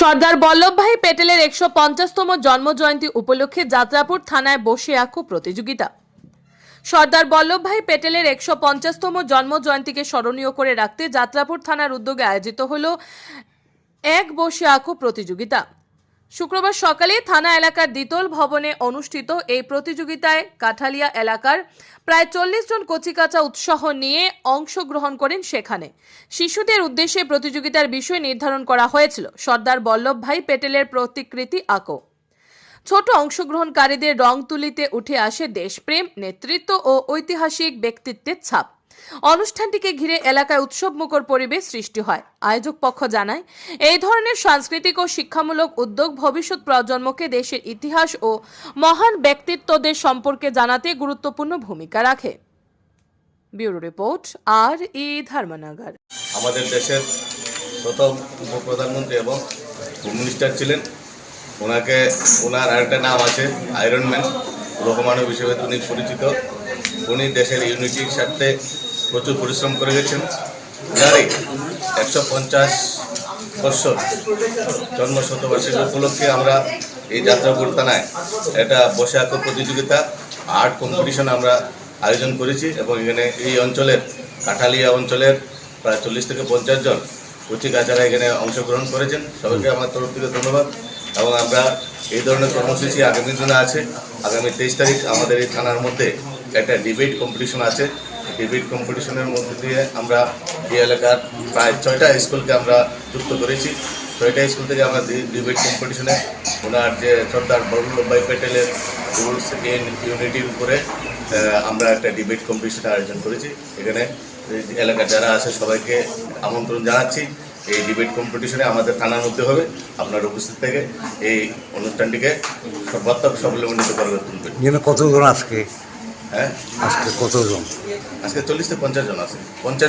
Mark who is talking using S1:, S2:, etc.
S1: সর্দার বল্লভভাই পেটেলের একশো পঞ্চাশতম জন্মজয়ন্তী উপলক্ষে যাত্রাপুর থানায় বসে আঁকো প্রতিযোগিতা। সর্দার বল্লভভাই পেটেলের একশো পঞ্চাশতম জন্মজয়ন্তীকে স্মরণীয় করে রাখতে যাত্রাপুর থানার উদ্যোগে আয়োজিত হল এক বসে আঁকু প্রতিযোগিতা। শুক্রবার সকালে থানা এলাকার দ্বিতল ভবনে অনুষ্ঠিত এই প্রতিযোগিতায় কাঠালিয়া এলাকার প্রায় চল্লিশ জন কচিকাচা উৎসাহ নিয়ে অংশগ্রহণ করেন সেখানে। শিশুদের উদ্দেশ্যে প্রতিযোগিতার বিষয় নির্ধারণ করা হয়েছিল। সর্দার বল্লভভাই পেটেলের প্রতিকৃতি আঁকো। ছোট অংশগ্রহণকারীদের রং তুলিতে উঠে আসে দেশপ্রেম, নেতৃত্ব ও ঐতিহাসিক ব্যক্তিত্বের ছাপ। অনুষ্ঠানটিকে ঘিরে এলাকায় উৎসবমুখর পরিবেশ সৃষ্টি হয়। আয়োজক পক্ষ জানায়, এই ধরনের সাংস্কৃতিক ও শিক্ষামূলক উদ্যোগ ভবিষ্যৎ প্রজন্মকে দেশের ইতিহাস ও মহান ব্যক্তিত্বদের সম্পর্কে জানাতে গুরুত্বপূর্ণ ভূমিকা রাখে। ব্যুরো রিপোর্ট, আর ই ধর্মনগর।
S2: আমাদের দেশের প্রথম এবং হোম মিনিস্টার ছিলেন। ওনাকে, ওনার আরেকটা নাম আছে আয়রন ম্যান লোকমানব হিসেবে তিনি পরিচিত। উনি দেশের ইউনিটির স্বার্থে প্রচুর পরিশ্রম করে গেছেন। ওনারই একশো পঞ্চাশ বৎসর জন্ম শতবার্ষিকী উপলক্ষে আমরা এই যাত্রা থানায় এটা বসে আঁকো প্রতিযোগিতা, আর্ট কম্পিটিশন আমরা আয়োজন করেছি এবং এখানে এই অঞ্চলের কাঠালিয়া অঞ্চলের প্রায় চল্লিশ থেকে পঞ্চাশ জন কচি কাচারা এখানে অংশগ্রহণ করেছেন। সবাইকে আমার তরফ থেকে ধন্যবাদ। এবং আমরা এই ধরনের কর্মসূচি আগামী দিনে আছে। আগামী তেইশ তারিখ আমাদের এই থানার মধ্যে একটা ডিবেট কম্পিটিশন আছে। ডিবেট কম্পিটিশনের মধ্যে দিয়ে আমরা এই এলাকার প্রায় ছয়টা স্কুলকে আমরা যুক্ত করেছি। ছয়টা স্কুল থেকে আমরা ডিবেট কম্পিটিশনে ওনার যে সর্দার বল্লভভাই প্যাটেলের রুলস ইউনিটির উপরে আমরা একটা ডিবেট কম্পিটিশন আয়োজন করেছি। এখানে এলাকার যারা আছে সবাইকে আমন্ত্রণ জানাচ্ছি। এই ডিবেট কম্পিটিশনে আমাদের থানার মধ্যে হবে আপনার উপস্থিত থেকে এই অনুষ্ঠানটিকে সর্বাত্মক সাফল্যমণ্ডিত করবে তুলবেন
S3: এখানে কতজন আজকে?
S2: হ্যাঁ?
S3: আজকে কতজন?
S2: আজকে চল্লিশ থেকে পঞ্চাশ জন আছে। পঞ্চাশ জন